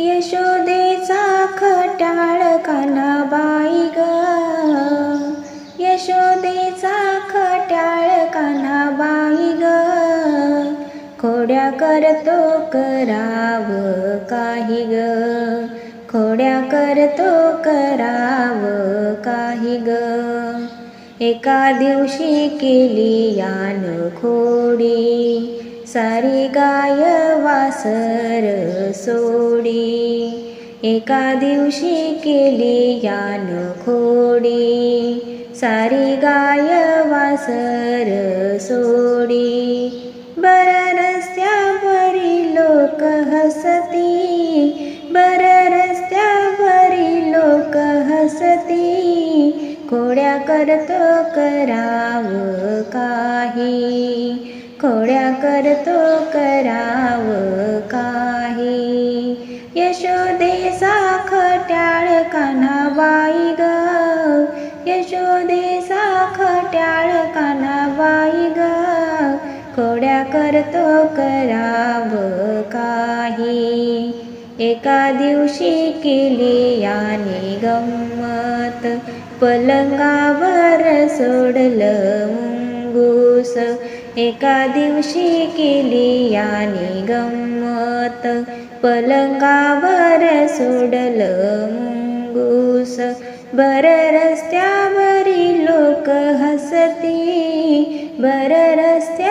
यशोदेचा खटाळ कानाबाई ग. यशोदेचा खटाळ कानाबाई ग. खोड्या करतो कराव काही ग. खोड्या करतो कराव काही ग. एका दिवशी केली यान खोडी. सारी गाय वासर सोडी. एका दिवशी केली यान खोडी. सारी गाय वासर सोडी. बर रस्त्यावरी लोक हसती. बर रस्त्यावरी लोक हसती. कोड्या करतो करा खोड्या करतो कराव काही. एका दिवशी केली याने गंमत. पलंगावर सोडलं मुंगूस. एका दिवशी केली याने गंमत. पलंगावर सोडलं मुंगूस. बर रस्त्यावरी लोक हसती. बर रस्त्यावरी लोक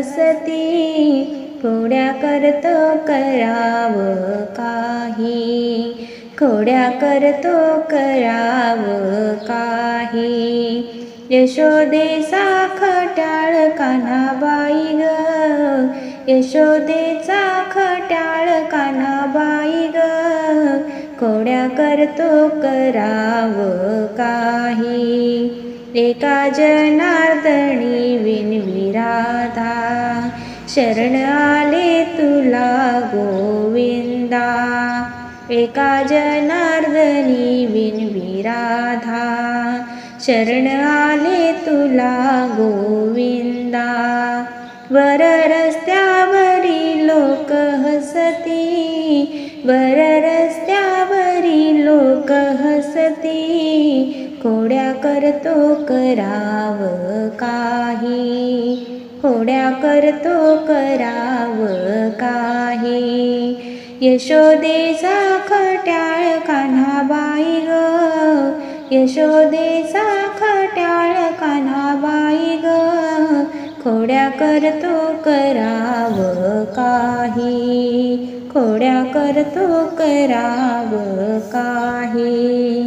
हसती खोड्या करतो कराव काही. खोड्या करतो कराव काही. यशोदेचा खटाळ कानाबाई ग. यशोदेचा खटाळ कानाबाई ग. खोड्या करतो कराव काही. एका जनार्दनी विनविराधा शरण आले तुला गोविंदा। एका जनार्दनी विनविराधा शरण आले तुला गोविंदा। वर रस्त्यावरी लोक हसती वर रस्त्यावरी लोक हसती खोड्या करतो कराव काही. खोड्या करतो कराव काही. यशोदेचा खट्याळ कान्हाबाई ग. यशोदेचा खट्याळ कान्हाबाई ग. खोड्या करतो कराव काही. खोड्या करतो कराव काही.